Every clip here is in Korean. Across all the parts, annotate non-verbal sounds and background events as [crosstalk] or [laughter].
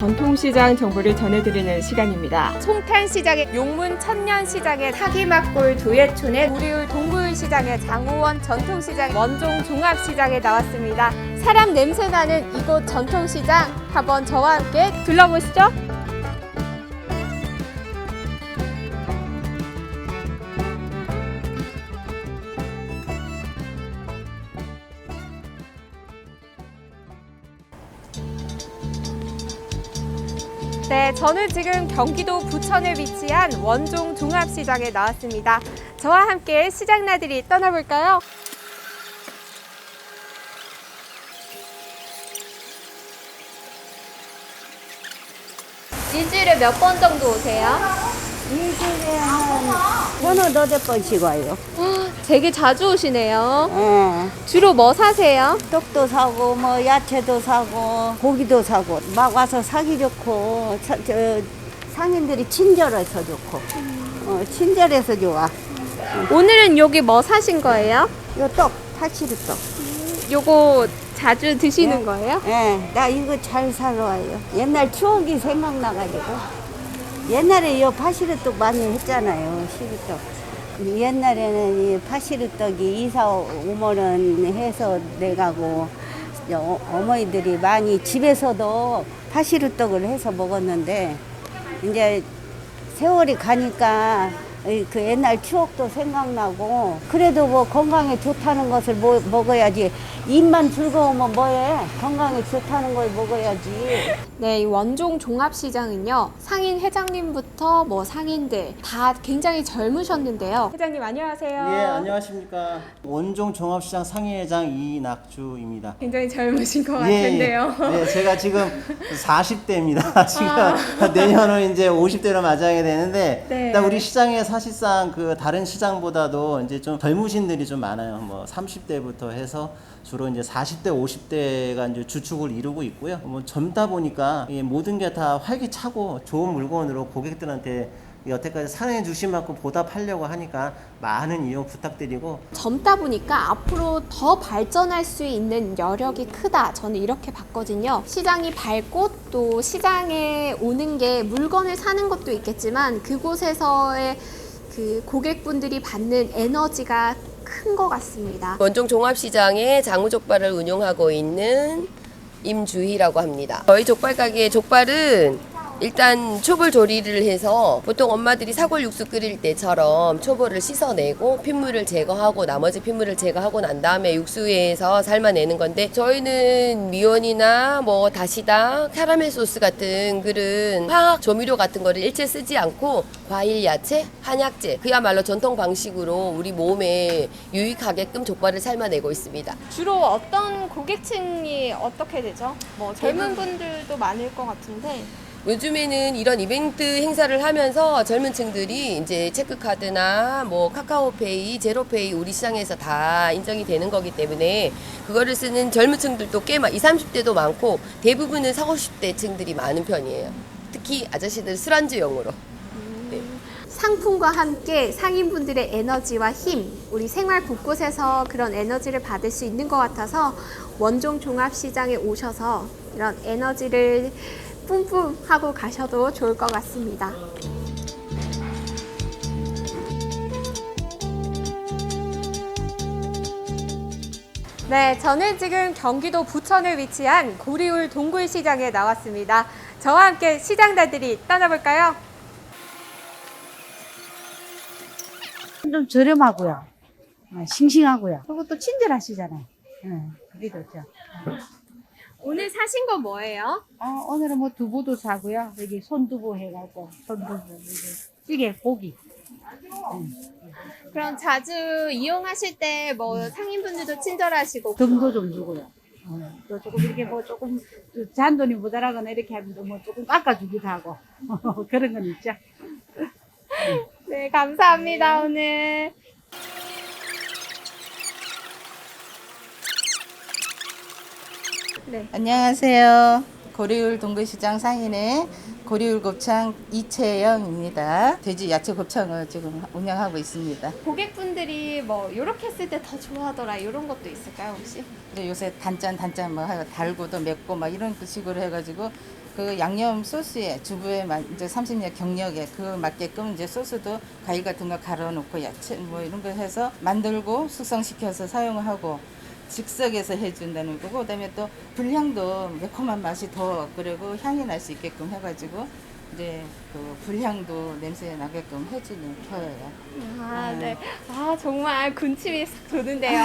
전통시장 정보를 전해드리는 시간입니다. 송탄시장의 용문 천년시장의 사기막골 도예촌의 우리울 동굴시장의 장호원 전통시장 원종 종합시장에 나왔습니다. 사람 냄새나는 이곳 전통시장 한번 저와 함께 둘러보시죠. 저는 지금 경기도 부천에 위치한 원종 종합시장에 나왔습니다. 저와 함께 시장 나들이 떠나볼까요? 일주일에 몇 번 정도 오세요? 일주일에 한 서너 너댓 번씩 와요. 되게 자주 오시네요. 예. 주로 뭐 사세요? 떡도 사고 뭐 야채도 사고 고기도 사고 막 와서 사기 좋고 사- 저, 상인들이 친절해서 좋고 어, 친절해서 좋아. 오늘은 여기 뭐 사신 거예요? 요떡 파치르 떡. 요거 자주 드시는 거예요? 예, 나 이거 잘 사러 와요. 옛날 추억이 생각나가지고 옛날에 요 파시르떡 많이 했잖아요. 시루떡. 옛날에는 이 파시르떡이 이사 오면은 해서 내가고 어, 어머니들이 많이 집에서도 파시르떡을 해서 먹었는데 이제 세월이 가니까 이그 옛날 추억도 생각나고 그래도 뭐 건강에 좋다는 것을 뭐, 먹어야지 입만 즐거우면 뭐해 건강에 좋다는 걸 먹어야지 네, 이 원종 종합시장은요, 상인 회장님부터 뭐 상인들 다 굉장히 젊으셨는데요. 회장님 안녕하세요. 예, 안녕하십니까. 원종 종합시장 상임회장 이낙주입니다. 굉장히 젊으신 것 예, 같은데요. 아. 네, 제가 지금 40대입니다. 지금 내년은 이제 50대로 맞이하게 되는데, 네. 일단 우리 시장에 사실상 그 다른 시장보다도 이제 좀 젊으신들이 좀 많아요. 뭐 30대부터 해서 주로 이제 40대, 50대가 이제 주축을 이루고 있고요. 뭐 젊다 보니까 이 모든 게 다 활기차고 좋은 물건으로 고객들한테 여태까지 사랑해 주신 만큼 보답하려고 하니까 많은 이용 부탁드리고 젊다 보니까 앞으로 더 발전할 수 있는 여력이 크다. 저는 이렇게 봤거든요. 시장이 밝고 또 시장에 오는 게 물건을 사는 것도 있겠지만 그곳에서의 그 고객분들이 받는 에너지가 큰 것 같습니다. 원종 종합시장에 장우족발을 운영하고 있는 임주희라고 합니다. 저희 족발 가게의 족발은 일단 초벌 조리를 해서 보통 엄마들이 사골 육수 끓일 때처럼 초벌을 씻어내고 핏물을 제거하고 나머지 핏물을 제거하고 난 다음에 육수에서 삶아내는 건데 저희는 미원이나 뭐 다시다, 캐러멜 소스 같은 그런 화학 조미료 같은 거를 일체 쓰지 않고 과일, 야채, 한약재 그야말로 전통 방식으로 우리 몸에 유익하게끔 족발을 삶아내고 있습니다. 주로 어떤 고객층이 어떻게 되죠? 뭐 젊은 분들도 많을 것 같은데 요즘에는 이런 이벤트 행사를 하면서 젊은 층들이 이제 체크카드나 뭐 카카오페이, 제로페이 우리 시장에서 다 인정이 되는 거기 때문에 그거를 쓰는 젊은 층들도 꽤 많, 20, 30대도 많고 대부분은 40, 50대 층들이 많은 편이에요. 특히 아저씨들 술안주용으로. 상품과 함께 상인분들의 에너지와 힘, 우리 생활 곳곳에서 그런 에너지를 받을 수 있는 것 같아서 원종 종합시장에 오셔서 이런 에너지를 뿜뿜 하고 가셔도 좋을 것 같습니다. 네, 저는 지금 경기도 부천에 위치한 고리울 동굴시장에 나왔습니다. 저와 함께 시장 나들이 떠나볼까요? 좀 저렴하고요. 어, 싱싱하고요. 그리고 또 친절하시잖아요. 예, 그게 좋죠. 오늘 사신 거 뭐예요? 어, 오늘은 뭐 두부도 사고요. 여기 손두부 해갖고 손두부 여기 찌개 고기. 그럼 자주 이용하실 때 뭐 상인분들도 친절하시고 등도 좀 주고요. 어, 또 조금 이렇게 뭐 조금 잔돈이 모자라거나 이렇게 하면 뭐 조금 깎아주기도 하고 [laughs] 그런 건 있죠. 네 감사합니다 오늘 네 안녕하세요. 고리울 동구시장 상인의 고리울 곱창 이채영입니다. 돼지 야채 곱창을 지금 운영하고 있습니다. 고객분들이 뭐 이렇게 했을 때 더 좋아하더라 이런 것도 있을까요 혹시? 근데 요새 단짠 단짠 뭐 하고 달고도 맵고 막 이런 식으로 해가지고 그 양념 소스에 주부의 마- 이제 30년 경력에 그 맞게끔 이제 소스도 과일 같은 거 갈아 놓고 야채 뭐 이런 거 해서 만들고 숙성시켜서 사용을 하고 즉석에서 해준다는 거고 그다음에 또 불향도 매콤한 맛이 더 그리고 향이 날 수 있게끔 해가지고 이제 그 불향도 냄새 나게끔 해주는 거예요. 아, 네. 아, 정말 군침이 싹 도는데요.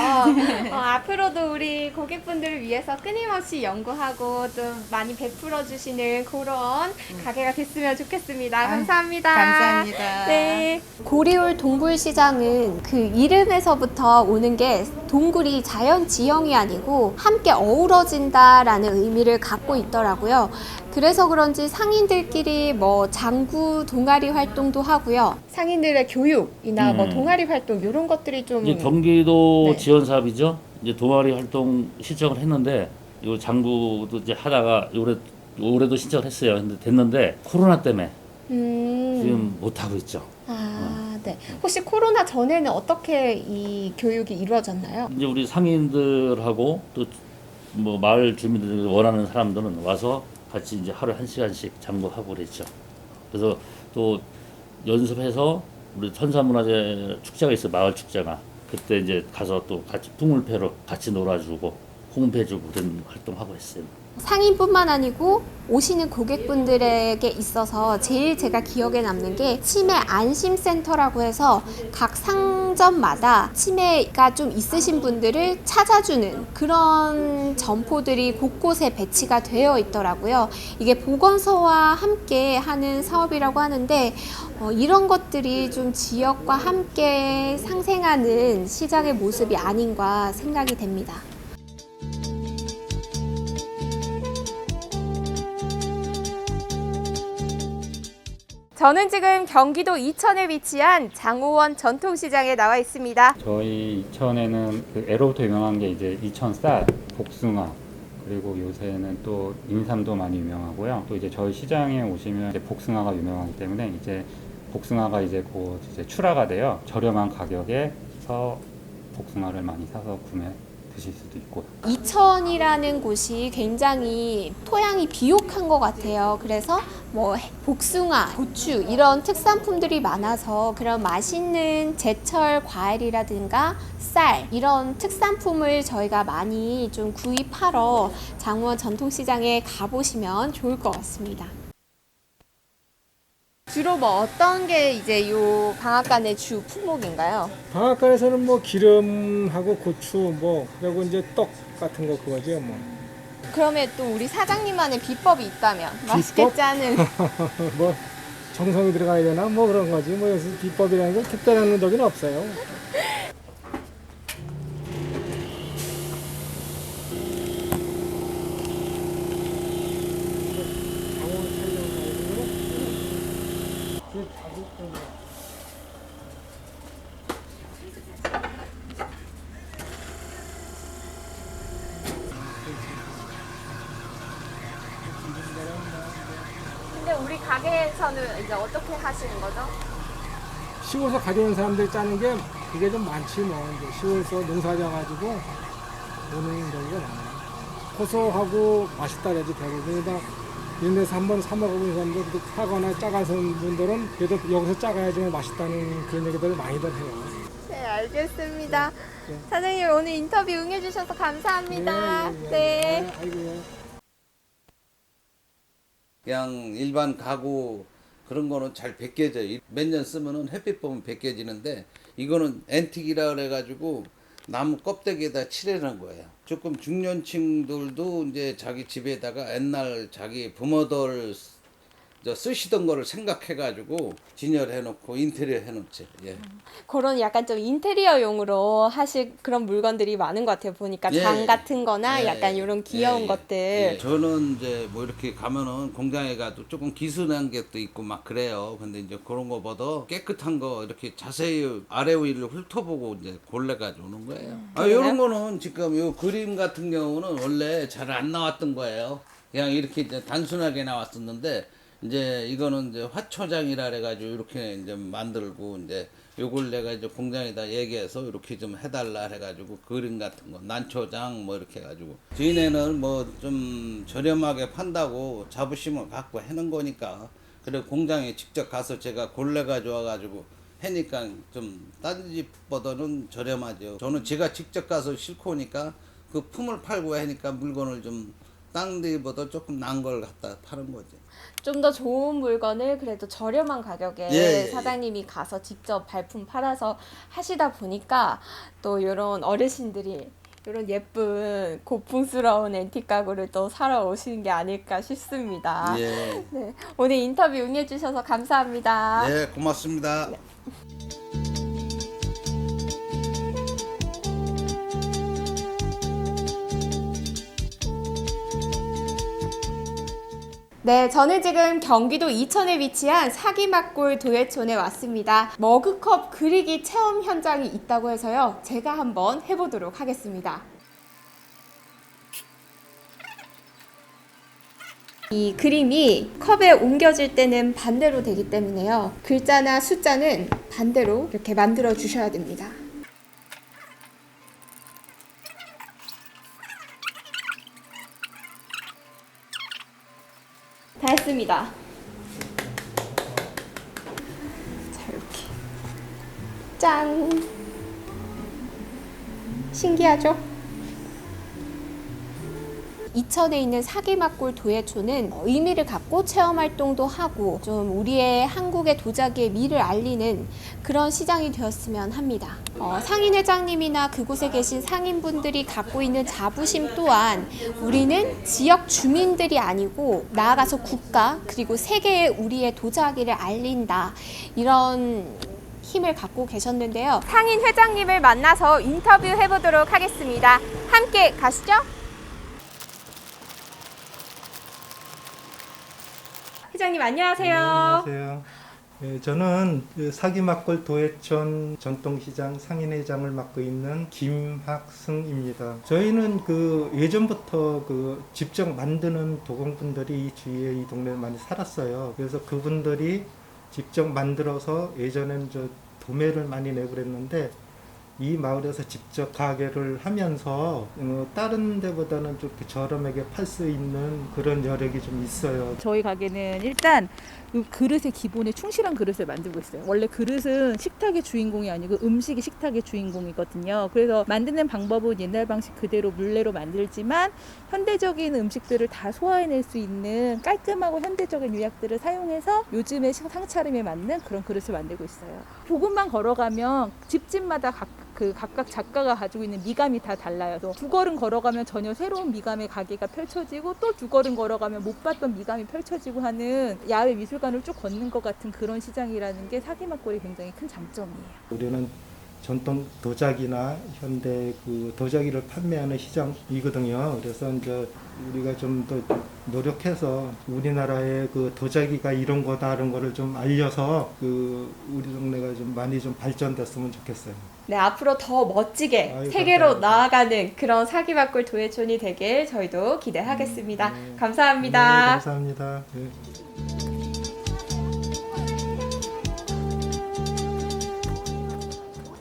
어, 앞으로도 우리 고객분들을 위해서 끊임없이 연구하고 좀 많이 베풀어 주시는 그런 가게가 됐으면 좋겠습니다. 아유, 감사합니다. 감사합니다. 네. 고리울 동굴시장은 그 이름에서부터 오는 게 동굴이 자연 지형이 아니고 함께 어우러진다라는 의미를 갖고 있더라고요. 그래서 그런지 상인들끼리 뭐 장구 동아리 활동도 하고요. 상인들의 교육이나 뭐 음. 동아리 활동 이런 것들이 좀 이제 경기도 네. 지원 사업이죠. 이제 동아리 활동 신청을 했는데 요 장부도 이제 하다가 올해 올해도 신청을 했어요. 근데 됐는데 코로나 때문에 음. 지금 못 하고 있죠. 아, 네. 혹시 코로나 전에는 어떻게 이 교육이 이루어졌나요? 이제 우리 상인들하고 또 뭐 마을 주민들 원하는 사람들은 와서 같이 이제 하루 에 한 시간씩 장구하고 그랬죠. 그래서 또 연습해서 우리 천사문화재 축제가 있어 요 마을 축제가 그때 이제 가서 또 같이 풍물패로 같이 놀아주고 홍패주고 그런 활동하고 했어요. 상인뿐만 아니고 오시는 고객분들에게 있어서 제일 제가 기억에 남는 게 치매 안심센터라고 해서 각 상 점마다 치매가 좀 있으신 분들을 찾아주는 그런 점포들이 곳곳에 배치가 되어 있더라고요. 이게 보건소와 함께 하는 사업이라고 하는데 어, 이런 것들이 좀 지역과 함께 상생하는 시장의 모습이 아닌가 생각이 됩니다. 저는 지금 경기도 이천에 위치한 장호원 전통시장에 나와 있습니다. 저희 이천에는 그 에로부터 유명한 게 이제 이천 쌀, 복숭아, 그리고 요새는 또 인삼도 많이 유명하고요. 또 이제 저희 시장에 오시면 이제 복숭아가 유명하기 때문에 이제 복숭아가 이제 곧 이제 출하가 돼요. 저렴한 가격에서 복숭아를 많이 사서 구매 드실 수도 있고 이천이라는 곳이 굉장히 토양이 비옥한 것 같아요. 그래서 뭐 복숭아, 고추 이런 특산품들이 많아서 그런 맛있는 제철 과일이라든가 쌀 이런 특산품을 저희가 많이 좀 구입하러 장원 전통시장에 가보시면 좋을 것 같습니다. 주로 뭐 어떤 게 이제 요 방앗간의 주 품목인가요? 방앗간에서는 뭐 기름하고 고추 뭐 그리고 이제 떡 같은 거 그거죠 뭐. 그러면 또 우리 사장님만의 비법이 있다면 비법? 맛있게 짜는 [laughs] 뭐 정성이 들어가야 되나 뭐 그런 거지 뭐 여기서 비법이라는 건 특별한 적은 없어요. [laughs] 근데 우리 가게에서는 이제 어떻게 하시는 거죠? 시골에서 가져온 사람들이 짜는 게 그게 좀 많지 뭐 이제 시골에서 농사져 가지고 오는 경우가 많아요. 고소하고 맛있다 그러지 대부분 다 이런 데서 한번 사 먹어본 사람들 도 사거나 짜가신 분들은 그래도 여기서 짜가야지 맛있다는 그런 얘기들을 많이들 해요. 네, 알겠습니다. 사장님 오늘 인터뷰 응해주셔서 감사합니다. 예, 예, 예. 네. 아, 아이고 예. 그냥 일반 가구 그런 거는 잘 벗겨져요. 몇 년 쓰면은 햇빛 보면 벗겨지는데 이거는 앤틱이라 그래가지고 나무 껍데기에다 칠해놓은 거예요. 조금 중년층들도 이제 자기 집에다가 옛날 자기 부모들 저 쓰시던 거를 생각해가지고 진열해놓고 인테리어 해놓지. 예. 그런 약간 좀 인테리어용으로 하실 그런 물건들이 많은 것 같아요. 보니까 예, 장 예. 같은 거나 예, 약간 예. 이런 귀여운 예, 예. 것들. 예, 저는 이제 뭐 이렇게 가면은 공장에 가도 조금 기스난 게도 있고 막 그래요. 근데 이제 그런 거보다 깨끗한 거 이렇게 자세히 아래 위를 훑어보고 이제 골라가지고 오는 거예요. 아, 요런 거는 지금 요 그림 같은 경우는 원래 잘 안 나왔던 거예요. 그냥 이렇게 이제 단순하게 나왔었는데 이제 이거는 이제 화초장이라 그래가지고 이렇게 이제 만들고 이제 요걸 내가 이제 공장에다 얘기해서 이렇게 좀 해달라 해가지고 그림 같은 거 난초장 뭐 이렇게 해가지고 저희네는 뭐 좀 저렴하게 판다고 자부심을 갖고 해는 거니까 그래 공장에 직접 가서 제가 골래가 좋아가지고 해니까 좀 다른 집보다는 저렴하죠. 저는 제가 직접 가서 싣고 오니까 그 품을 팔고 하니까 물건을 좀 딴 데보다 조금 나은 걸 갖다 파는 거지. 좀 더 좋은 물건을 그래도 저렴한 가격에 예, 예, 예. 사장님이 가서 직접 발품 팔아서 하시다 보니까 또 이런 어르신들이 이런 예쁜 고풍스러운 앤틱 가구를 또 사러 오시는 게 아닐까 싶습니다. 예. 네, 오늘 인터뷰 응해주셔서 감사합니다. 네, 고맙습니다. 네, 저는 지금 경기도 이천에 위치한 사기막골 도예촌에 왔습니다. 머그컵 그리기 체험 현장이 있다고 해서요. 제가 한번 해보도록 하겠습니다. 이 그림이 컵에 옮겨질 때는 반대로 되기 때문에요. 글자나 숫자는 반대로 이렇게 만들어 주셔야 됩니다. 다 했습니다. 자, 이렇게. 짠! 신기하죠? 이천에 있는 사기막골 도예촌은 의미를 갖고 체험 활동도 하고 좀 우리의 한국의 도자기의 미를 알리는 그런 시장이 되었으면 합니다. 어, 상인 회장님이나 그곳에 계신 상인분들이 갖고 있는 자부심 또한 우리는 지역 주민들이 아니고 나아가서 국가 그리고 세계에 우리의 도자기를 알린다 이런 힘을 갖고 계셨는데요. 상인 회장님을 만나서 인터뷰 해 보도록 하겠습니다. 함께 가시죠. 회장님 안녕하세요. 안녕하세요. 예, 저는 그 사기막골 도예촌 전통시장 상인회장을 맡고 있는 김학승입니다. 저희는 그 예전부터 그 직접 만드는 도공분들이 이 주위에 이 동네에 많이 살았어요. 그래서 그분들이 직접 만들어서 예전에는 저 도매를 많이 내고 그랬는데 이 마을에서 직접 가게를 하면서 어, 다른 데보다는 좀 저렴하게 팔 수 있는 그런 여력이 좀 있어요. 저희 가게는 일단 이 그릇의 기본에 충실한 그릇을 만들고 있어요. 원래 그릇은 식탁의 주인공이 아니고 음식이 식탁의 주인공이거든요. 그래서 만드는 방법은 옛날 방식 그대로 물레로 만들지만 현대적인 음식들을 다 소화해낼 수 있는 깔끔하고 현대적인 유약들을 사용해서 요즘의 상차림에 맞는 그런 그릇을 만들고 있어요. 조금만 걸어가면 집집마다 각, 그 각각 작가가 가지고 있는 미감이 다 달라요. 두 걸음 걸어가면 전혀 새로운 미감의 가게가 펼쳐지고 또 두 걸음 걸어가면 못 봤던 미감이 펼쳐지고 하는 야외 미술관을 쭉 걷는 것 같은 그런 시장이라는 게 사기막골이 굉장히 큰 장점이에요. 우리는 전통 도자기나 현대 그 도자기를 판매하는 시장이거든요. 그래서 이제 우리가 좀 더 노력해서 우리나라의 그 도자기가 이런 거다 이런 거를 좀 알려서 그 우리 동네가 좀 많이 좀 발전됐으면 좋겠어요. 네, 앞으로 더 멋지게 아이고, 세계로 감사합니다. 나아가는 그런 사기막골 도예촌이 되길 저희도 기대하겠습니다. 네, 감사합니다. 감사합니다. 네.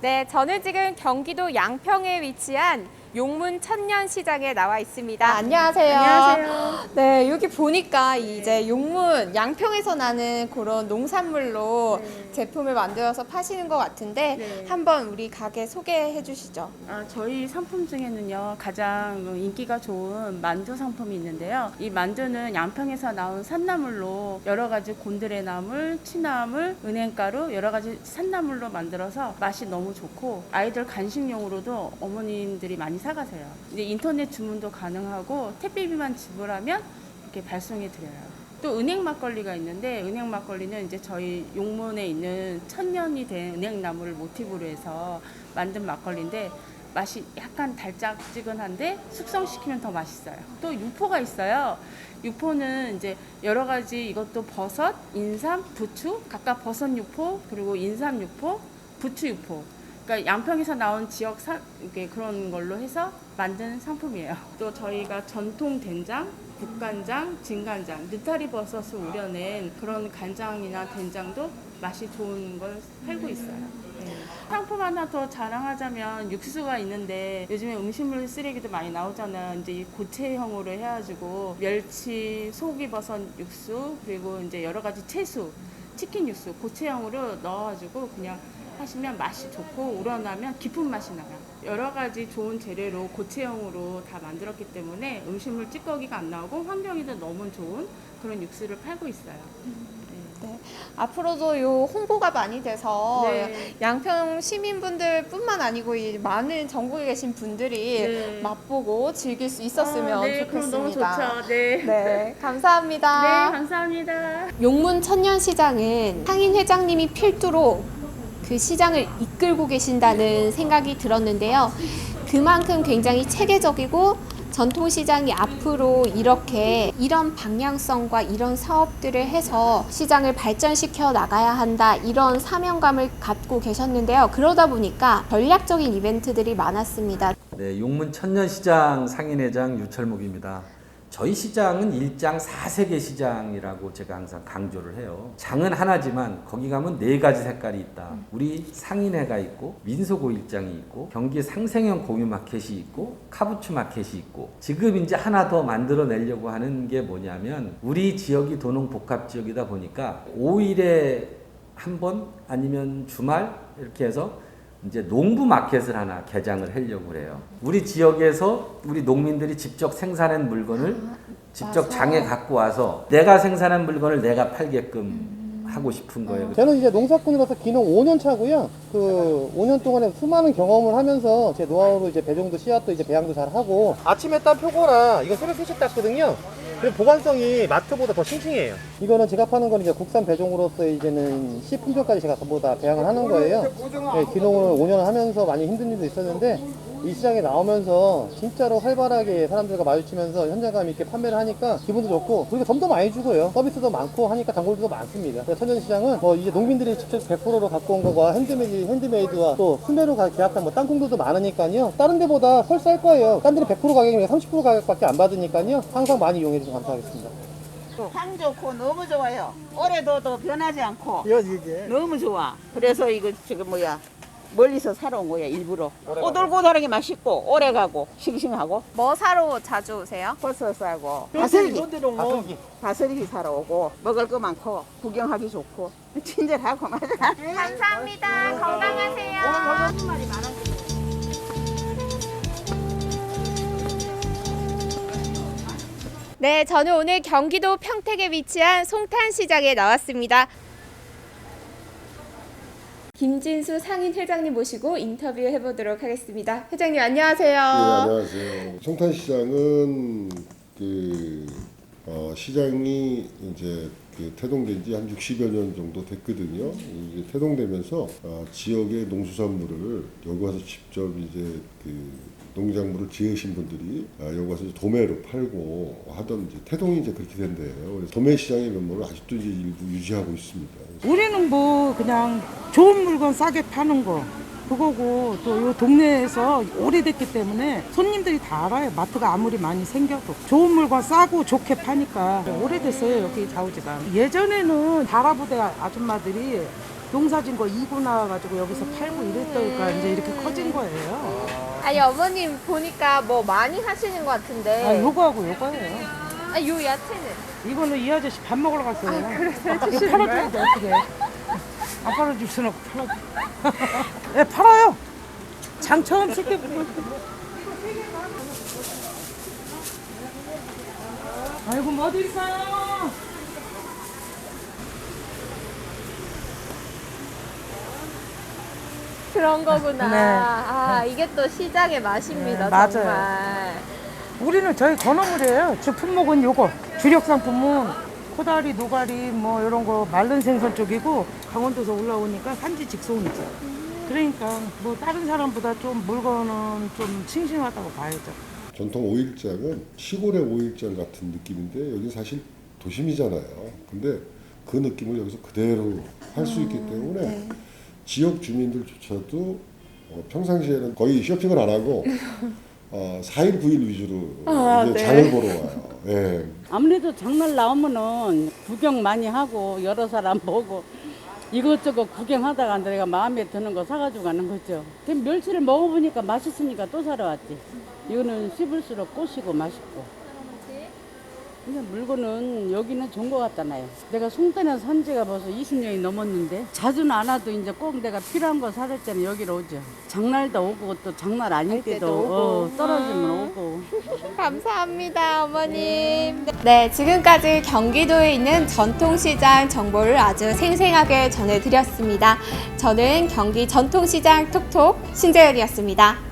네, 저는 지금 경기도 양평에 위치한 용문 천년 시장에 나와 있습니다. 안녕하세요. 안녕하세요. [gasps] 네, 여기 보니까 이제 용문 양평에서 나는 그런 농산물로 제품을 만들어서 파시는 것 같은데 네. 한번 우리 가게 소개해 주시죠. 아, 저희 상품 중에는요 가장 인기가 좋은 만두 상품이 있는데요. 이 만두는 양평에서 나온 산나물로 여러 가지 곤드레 나물, 취나물, 은행가루 여러 가지 산나물로 만들어서 맛이 너무 좋고 아이들 간식용으로도 어머님들이 많이 사 가세요. 이제 인터넷 주문도 가능하고 택배비만 지불하면 이렇게 발송해 드려요. 또 은행 막걸리가 있는데 은행 막걸리는 이제 저희 용문에 있는 천년이 된 은행 나무를 모티브로 해서 만든 막걸리인데 맛이 약간 달짝지근한데 숙성시키면 더 맛있어요. 또 유포가 있어요. 유포는 이제 여러 가지 이것도 버섯, 인삼, 부추, 각각 버섯 유포 그리고 인삼 유포, 부추 유포. 그러니까 양평에서 나온 지역 사, 그런 걸로 해서 만든 상품이에요. [laughs] 또 저희가 전통 된장, 국간장, 진간장, 느타리 버섯을 우려낸 그런 간장이나 된장도 맛이 좋은 걸 팔고 있어요. 네. 상품 하나 더 자랑하자면 육수가 있는데 요즘에 음식물 쓰레기도 많이 나오잖아요. 이제 이 고체형으로 해가지고 멸치, 소고기버섯 육수 그리고 이제 여러 가지 채수, 치킨 육수 고체형으로 넣어가지고 그냥 하시면 맛이 좋고 우러나면 깊은 맛이 나요. 여러 가지 좋은 재료로 고체형으로 다 만들었기 때문에 음식물 찌꺼기가 안 나오고 환경에도 너무 좋은 그런 육수를 팔고 있어요. 네. 앞으로도 요 홍보가 많이 돼서 네. 양평 시민분들뿐만 아니고 이 많은 전국에 계신 분들이 네. 맛보고 즐길 수 있었으면 아, 네, 그럼 좋겠습니다. 너무 좋죠. 네. 네, 감사합니다. 네, 감사합니다. 용문 천년시장은 상인 회장님이 필두로 그 시장을 이끌고 계신다는 생각이 들었는데요. 그만큼 굉장히 체계적이고 전통 시장이 앞으로 이렇게 이런 방향성과 이런 사업들을 해서 시장을 발전시켜 나가야 한다 이런 사명감을 갖고 계셨는데요. 그러다 보니까 전략적인 이벤트들이 많았습니다. 네, 용문 천년시장 상인회장 유철목입니다. 저희 시장은 일장 사세계 시장이라고 제가 항상 강조를 해요. 장은 하나지만 거기 가면 네 가지 색깔이 있다. 우리 상인회가 있고 민속 오일장이 있고 경기 상생형 공유 마켓이 있고 카부츠 마켓이 있고 지금 이제 하나 더 만들어내려고 하는 게 뭐냐면 우리 지역이 도농 복합 지역이다 보니까 5일에 한 번 아니면 주말 이렇게 해서 이제 농부 마켓을 하나 개장을 하려고 해요. 우리 지역에서 우리 농민들이 직접 생산한 물건을 직접 장에 갖고 와서 내가 생산한 물건을 내가 팔게끔 하고 싶은 거예요. 저는 이제 농사꾼으로서 기농 5년 차고요. 그 5년 동안에 수많은 경험을 하면서 제 노하우로 이제 배종도 씨앗도 이제 배양도 잘 하고 아침에 딴 표고라 이거 새로 수십 땄거든요. 그리고 보관성이 마트보다 더 싱싱해요. 이거는 제가 파는 건 이제 국산 배종으로서 이제는 씨 품종까지 제가 전부 다 배양을 하는 거예요. 네, 기농을 5년 하면서 많이 힘든 일도 있었는데 이 시장에 나오면서 진짜로 활발하게 사람들과 마주치면서 현장감 있게 판매를 하니까 기분도 좋고 그리고 점도 많이 주고요. 서비스도 많고 하니까 단골도 많습니다. 천연시장은 뭐 이제 농민들이 직접 100%로 갖고 온 거가 핸드메이드, 핸드메이드와 또 가- 계약한 뭐 땅콩들도 많으니까요. 다른 데보다 설쌀 거예요. 딴 데는 100% 가격이 30% 가격밖에 안 받으니까요. 항상 많이 이용해 주셔서 감사하겠습니다. 향 좋고 너무 좋아요. 올해도 더 변하지 않고 이게 너무 좋아. 그래서 이거 지금 뭐야 멀리서 사러 온 거야 일부러. 꼬들꼬들하게 맛있고 오래가고 싱싱하고. 뭐 사러 자주 오세요? 버섯 사고 바슬기. 바슬기 바슬기 바슬기 사러 오고 먹을 거 많고 구경하기 좋고 친절하고 맞아. 감사합니다. 건강하세요. 네, 저는 오늘 경기도 평택에 위치한 송탄시장에 나왔습니다. 김진수 상인 회장님 모시고 인터뷰 해보도록 하겠습니다. 회장님 안녕하세요. 네, 안녕하세요. 송탄시장은 그 어, 시장이 이제 그 태동된 지 한 60여 년 정도 됐거든요. 이제 태동되면서 어, 지역의 농수산물을 여기 와서 직접 이제 그 농작물을 지으신 분들이 아, 여기 와서 이제 도매로 팔고 하던 이제 태동이 이제 그렇게 된대요. 그래서 도매 시장의 면모를 아직도 이제 일부 유지하고 있습니다. 우리는 뭐 그냥 좋은 물건 싸게 파는 거 그거고 또요 동네에서 오래됐기 때문에 손님들이 다 알아요. 마트가 아무리 많이 생겨도 좋은 물건 싸고 좋게 파니까 오래됐어요 여기 좌우지가. 예전에는 다라부대 아줌마들이 농사진 거 이고 나와가지고 여기서 팔고 이랬다니까 이제 이렇게 커진 거예요. 아니 어머님 보니까 뭐 많이 하시는 것 같은데. 아 요거하고 요거예요. 아, 요 야채는? 이거는 이 아저씨 밥 먹으러 갔어요. 아, 그래서 이거 팔아줘야 돼? 어떻게? 안 팔아줄 수는 없고 팔아줘. [laughs] 예, 팔아요. 장 처음 쓸 때부터. 아이고 뭐 어디 있어요? 그런 거구나. 네. 아, 이게 또 시장의 맛입니다. 네, 맞아요. 정말. 우리는 저희 건어물이에요. 주 품목은 요거. 주력 상품은 코다리, 노가리 뭐 이런 거 마른 생선 쪽이고 강원도에서 올라오니까 산지 직송이죠. 그러니까 뭐 다른 사람보다 좀 물건은 좀 싱싱하다고 봐야죠. 전통 오일장은 시골의 오일장 같은 느낌인데 여기 사실 도심이잖아요. 근데 그 느낌을 여기서 그대로 할 수 있기 때문에 지역 주민들조차도 어, 평상시에는 거의 쇼핑을 안 하고 어, 4일 9일 위주로 아, 이제 네. 장을 보러 와요. 예. 아무래도 장날 나오면은 구경 많이 하고 여러 사람 보고 이것저것 구경하다가 내가 마음에 드는 거 사가지고 가는 거죠. 그 멸치를 먹어보니까 맛있으니까 또 사러 왔지. 이거는 씹을수록 꼬시고 맛있고. 물건은 여기는 좋은 것 같잖아요. 내가 송탄에 산 지가 벌써 20년이 넘었는데 자주는 안 와도 이제 꼭 내가 필요한 거 사들 때는 여기로 오죠. 장날도 오고 또 장날 아닐 때도, 때도 오고. 어, 떨어지면 오고. [laughs] 감사합니다, 어머님. 네, 지금까지 경기도에 있는 전통시장 정보를 아주 생생하게 전해드렸습니다. 저는 경기 전통시장 톡톡 신재현이었습니다.